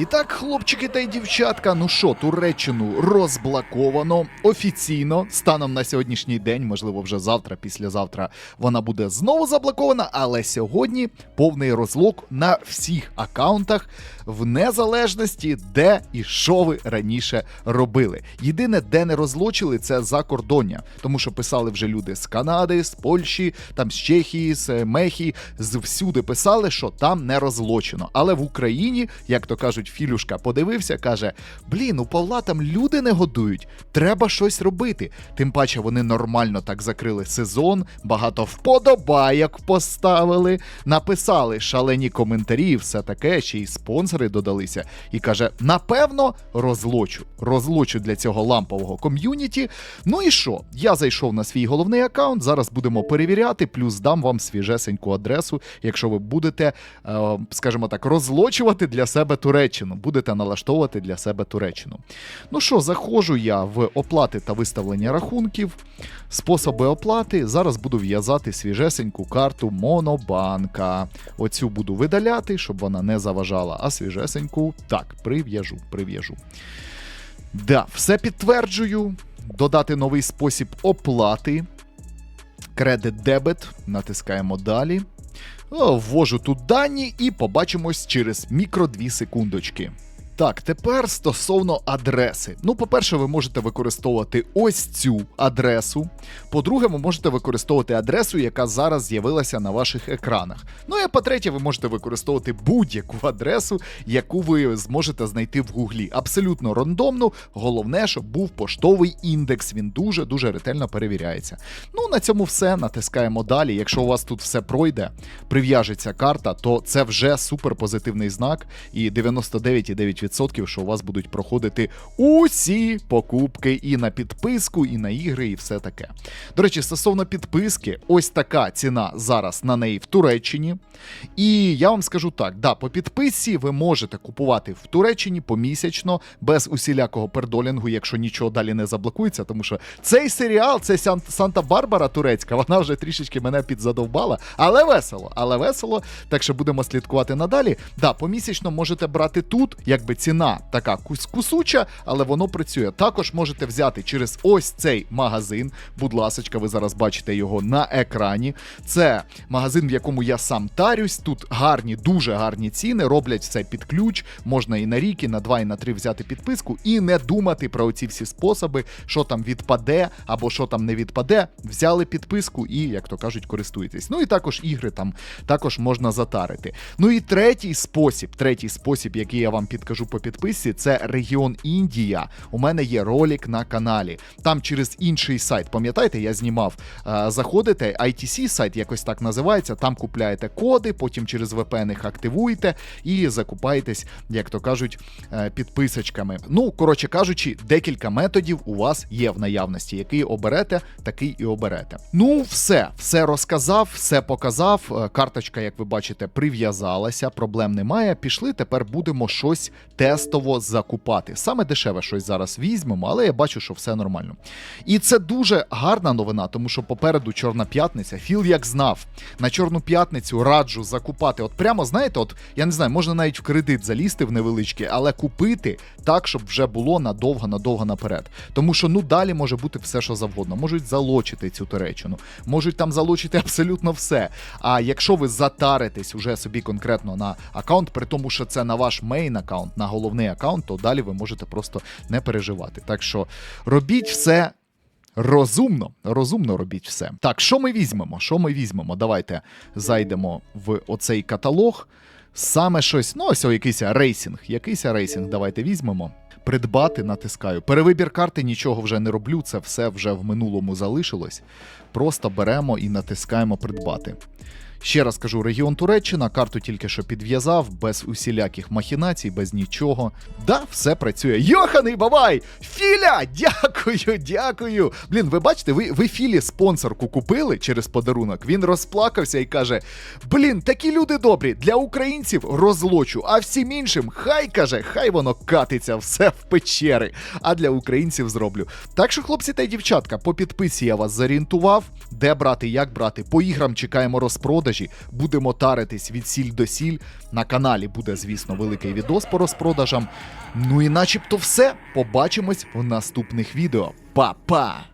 І так, хлопчики та й дівчатка, ну що, Туреччину розблоковано офіційно станом на сьогоднішній день, можливо, вже завтра, післязавтра вона буде знову заблокована. Але сьогодні повний розлог на всіх акаунтах в незалежності, де і що ви раніше робили. Єдине, де не розлочили, це закордоння, тому що писали вже люди з Канади, з Польщі, там з Чехії, з Мехії, з всюди писали, що там не розлочено. Але в Україні, як то кажуть, Філюшка подивився, каже: Блін, у Павла там люди не годують, треба щось робити. Тим паче вони нормально так закрили сезон, багато вподобайок поставили, написали шалені коментарі, і все таке, ще й спонсори додалися. І каже: напевно, розлочу. Розлочу для цього лампового ком'юніті. Ну і що? Я зайшов на свій головний аккаунт. Зараз будемо перевіряти, плюс дам вам свіжесеньку адресу, якщо ви будете, е, скажімо так, розлочувати для себе Туреччину, будете налаштовувати для себе Туреччину. Ну що, заходжу я в оплати та виставлення рахунків, способи оплати. Зараз буду в'язати свіжесеньку карту Монобанка. Оцю буду видаляти, щоб вона не заважала, а свіжесеньку так, прив'яжу, прив'яжу. Да, все підтверджую. Додати новий спосіб оплати. Кредит дебет. Натискаємо далі. О, Ввожу тут дані і побачимось через мікро 2 секундочки. Так, тепер стосовно адреси. Ну, по-перше, ви можете використовувати ось цю адресу. По-друге, ви можете використовувати адресу, яка зараз з'явилася на ваших екранах. Ну і по-третє, ви можете використовувати будь-яку адресу, яку ви зможете знайти в Гуглі. Абсолютно рандомну. Головне, щоб був поштовий індекс. Він дуже дуже ретельно перевіряється. Ну, на цьому все. Натискаємо далі. Якщо у вас тут все пройде, прив'яжеться карта, то це вже супер позитивний знак. І 99,9%, що у вас будуть проходити усі покупки і на підписку, і на ігри, і все таке. До речі, стосовно підписки, ось така ціна зараз на неї в Туреччині. І я вам скажу так: да, по підписці ви можете купувати в Туреччині помісячно, без усілякого пердолінгу, якщо нічого далі не заблокується, тому що цей серіал, це Санта-Барбара турецька, вона вже трішечки мене підзадовбала, але весело, але весело. Так що будемо слідкувати надалі. Да, помісячно можете брати тут, якби ціна така кусуча, але воно працює. Також можете взяти через ось цей магазин. Будь ласочка, ви зараз бачите його на екрані. Це магазин, в якому я сам тарюсь. Тут гарні, дуже гарні ціни. Роблять все під ключ. Можна і на рік, і на два, і на три взяти підписку, і не думати про оці всі способи, що там відпаде або що там не відпаде. Взяли підписку і, як то кажуть, користуєтесь. Ну і також ігри там також можна затарити. Ну і третій спосіб, третій спосіб, який я вам підкажу по підписці, це регіон Індія. У мене є ролик на каналі. Там через інший сайт. Пам'ятаєте, я знімав. е, Заходите, ITC сайт якось так називається. Там купляєте коди, потім через VPN їх активуєте і закупаєтесь, як то кажуть, е, підписочками. Ну, коротше кажучи, декілька методів у вас є в наявності. Який оберете, такий і оберете. Ну, все, все розказав, все показав. Е, Карточка, як ви бачите, прив'язалася, проблем немає. Пішли, тепер будемо щось тестово закупати. Саме дешеве щось зараз візьмемо, але я бачу, що все нормально. І це дуже гарна новина, тому що попереду Чорна п'ятниця. Філ як знав. На Чорну п'ятницю раджу закупати. От прямо, знаєте, от я не знаю, можна навіть в кредит залізти в невеличкий, але купити так, щоб вже було надовго-надовго наперед. Тому що ну далі може бути все, що завгодно. Можуть залочити цю Туреччину, можуть там залочити абсолютно все. А якщо ви затаритесь уже собі конкретно на аккаунт, при тому, що це на ваш мейн аккаунт, на головний аккаунт, то далі ви можете просто не переживати. Так що робіть все. Розумно, розумно робіть все. Так, що ми візьмемо? Що ми візьмемо? Давайте зайдемо в оцей каталог. Саме щось, ну ось о, якийсь рейсінг. Якийсь рейсінг, давайте візьмемо. Придбати, натискаю. Перевибір карти нічого вже не роблю, це все вже в минулому залишилось. Просто беремо і натискаємо придбати. Ще раз кажу, регіон Туреччина, карту тільки що підв'язав, без усіляких махінацій, без нічого. Да, все працює. Йоханий бабай! Філя! Дякую, дякую! Блін, ви бачите, ви, ви Філі спонсорку купили через подарунок. Він розплакався і каже: Блін, такі люди добрі, для українців розлочу, а всім іншим, хай каже, хай воно катиться все в печери. А для українців зроблю. Так що, хлопці та дівчатка, по підписі я вас зорієнтував, де брати, як брати. По іграм чекаємо розпродажі. Розпродажі. Будемо таритись від сіль до сіль. На каналі буде, звісно, великий відос по розпродажам. Ну і начебто все. Побачимось в наступних відео. Па-па!